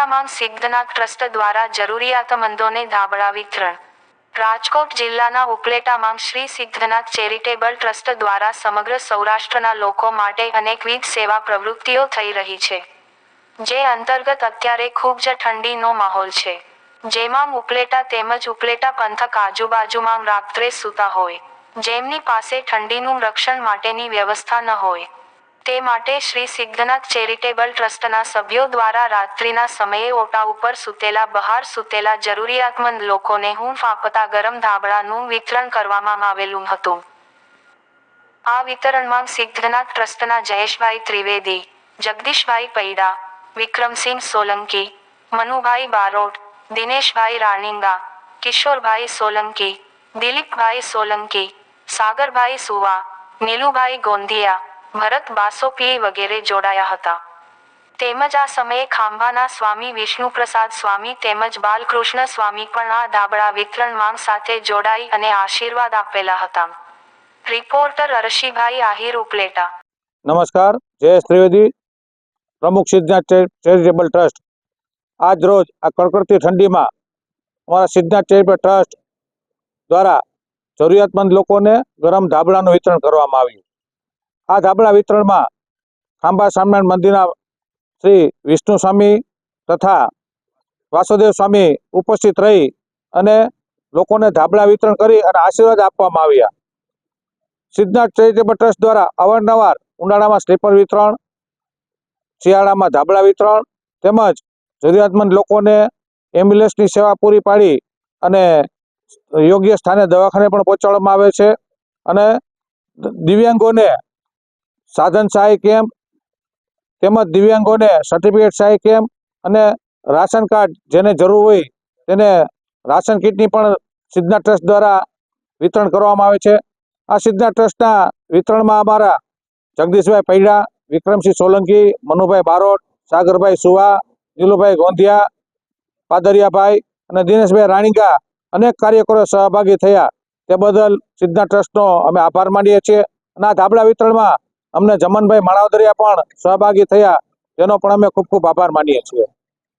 ઉપલેટામાં Siddhnath trust દ્વારા જરૂરિયાતમંદોને ધાબળા વિતરણ. રાજકોટ જિલ્લાના ઉપલેટામાં શ્રી સિદ્ધનાથ ચેરિટેબલ ટ્રસ્ટ દ્વારા સમગ્ર સૌરાષ્ટ્રના લોકો માટે અનેકવિધ સેવા પ્રવૃત્તિઓ થઈ રહી છે, જે અંતર્ગત અત્યારે ખૂબ જ ઠંડીનો માહોલ છે. જેમાં ઉપલેટા તેમજ ઉપલેટા પંથક આજુબાજુમાં રાત્રે સૂતા હોય, જેમની પાસે ઠંડીનું રક્ષણ માટેની વ્યવસ્થા ન હોય. તે માટે શ્રી સિદ્ધનાથ ચેરિટેબલ ટ્રસ્ટના સભ્યો દ્વારા રાત્રિના સમયે ઓટા ઉપર સૂતેલા, બહાર સૂતેલા જરૂરિયાતમંદ લોકોને હું આપતા ગરમ ધાબળાનું વિતરણ કરવામાં આવેલું હતું. આ વિતરણમાં સિદ્ધનાથ ટ્રસ્ટના જયેશભાઈ ત્રિવેદી, જગદીશભાઈ પૈડા, વિક્રમસિંહ સોલંકી, મનુભાઈ બારોટ, દિનેશભાઈ રાણીંગા, કિશોરભાઈ સોલંકી, દિલીપભાઈ સોલંકી, સાગરભાઈ સુવા, નીલુભાઈ ગોંધિયા ભરત બાસોપીએ વગેરે જોડાયા હતા. તેમજ આ સમયે ખાંભાના સ્વામી વિષ્ણુપ્રસાદ સ્વામી તેમજ બાલકૃષ્ણ સ્વામી પણ આ ધાબળા વિતરણમાં સાથે જોડાઈ અને આશીર્વાદ આપેલા હતા. રિપોર્ટર અરશીભાઈ આહિર ઉપલેટા. નમસ્કાર જયેશ ત્રિવેદી પ્રમુખ સિદ્ધનાથ ચે- ચેરિટેબલ ટ્રસ્ટ. આજ રોજ આ કડકડતી ઠંડીમાં અમારા સિદ્ધનાથ ચેરિટેબલ ટ્રસ્ટ દ્વારા જરૂરિયાતમંદ લોકોને ગરમ ધાબળાનું વિતરણ કરવામાં આવ્યું. આ ધાબળા વિતરણમાં ખાંભા સ્વામિનારાયણ મંદિરના શ્રી વિષ્ણુ સ્વામી તથા વાસુદેવ સ્વામી ઉપસ્થિત રહી અને લોકોને ધાબળા વિતરણ કરી અને આશીર્વાદ આપવામાં આવ્યા. સિદ્ધનાથ ચેરિટેબલ ટ્રસ્ટ દ્વારા અવારનવાર ઉનાળામાં સ્લીપર વિતરણ, શિયાળામાં ધાબળા વિતરણ તેમજ જરૂરિયાતમંદ લોકોને એમ્બ્યુલન્સની સેવા પૂરી પાડી અને યોગ્ય સ્થાને દવાખાને પણ પહોંચાડવામાં આવે છે અને દિવ્યાંગોને સાધન સહાય કેમ્પ તેમજ દિવ્યાંગોને સર્ટિફિકેટ સહાય કેમ્પ અને રાશન કાર્ડ જેને જરૂર હોય તેને રાશન કીટની પણ સિદ્ધના ટ્રસ્ટ દ્વારા વિતરણ કરવામાં આવે છે. આ સિદ્ધના ટ્રસ્ટના વિતરણમાં અમારા જગદીશભાઈ પૈડા, વિક્રમસિંહ સોલંકી, મનુભાઈ બારોટ, સાગરભાઈ સુવા, નીલુભાઈ ગોંધિયા, પાદરિયાભાઈ અને દિનેશભાઈ રાણીકા અનેક કાર્યકરો સહભાગી થયા. તે બદલ સિદ્ધના ટ્રસ્ટનો અમે આભાર માનીએ છીએ. અને આ ધાબળા વિતરણમાં અમને જમનભાઈ માણાવદરિયા પણ સહભાગી થયા તેનો પણ અમે ખૂબ ખૂબ આભાર માનીએ છીએ.